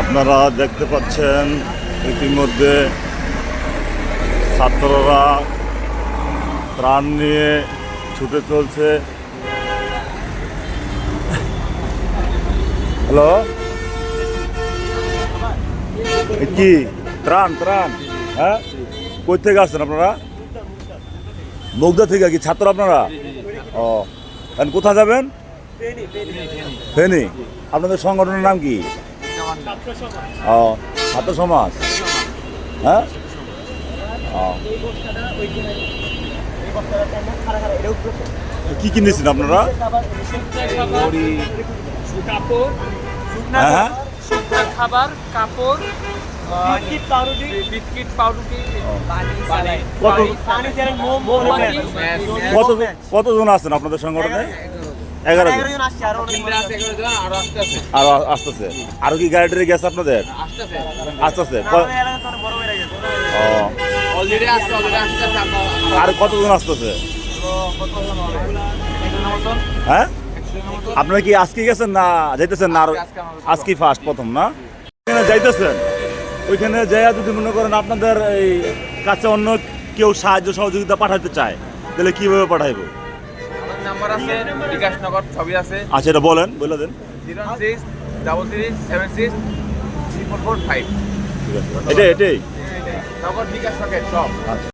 আপনারা দেখতে পাচ্ছেন ইতিমধ্যে ছাত্ররা ত্রাণ নিয়ে ছুটে চলছে। হ্যালো? কি? ত্রাণ ত্রাণ। হ্যাঁ? কই থেকে আসছেন আপনারা? মুগদা থেকে কি ছাত্র আপনারা? ও কোথায় যাবেন? ফেনি। আপনাদের সংগঠনের নাম কি? ও ছাত্র সমাজ হ্যাঁ ও কি কিনেছেন আপনারা হ্যাঁ হ্যাঁ খাবার কাপড় বিস্কিট পাউরুটি বিস্কিট কত কতজন আছেন আপনাদের সংগঠনে এগারো জন। আর আসতেছে। আরও কি গাড়ি টাড়ি গেছে আপনাদের? আসতেছে। আর কতজন আসতেছে? হ্যাঁ? আপনারা কি আজকে গেছেন না যাইতেছেন না? আজকে ফার্স্ট প্রথম। না? ওইখানে যাইতেছেন। ওইখানে যাইয়া যদি মনে করেন আপনাদের এই কাছে অন্য কেউ সাহায্য সহযোগিতা পাঠাতে চায় তাহলে কীভাবে পাঠাইবো? নাম্বার আছে বিকাশ নগর ছবি আছে। আচ্ছা এটা বলেন বলে দেন। Zero six double three seven six three four four five. এটাই? এটাই নগর বিকাশ নগর সব।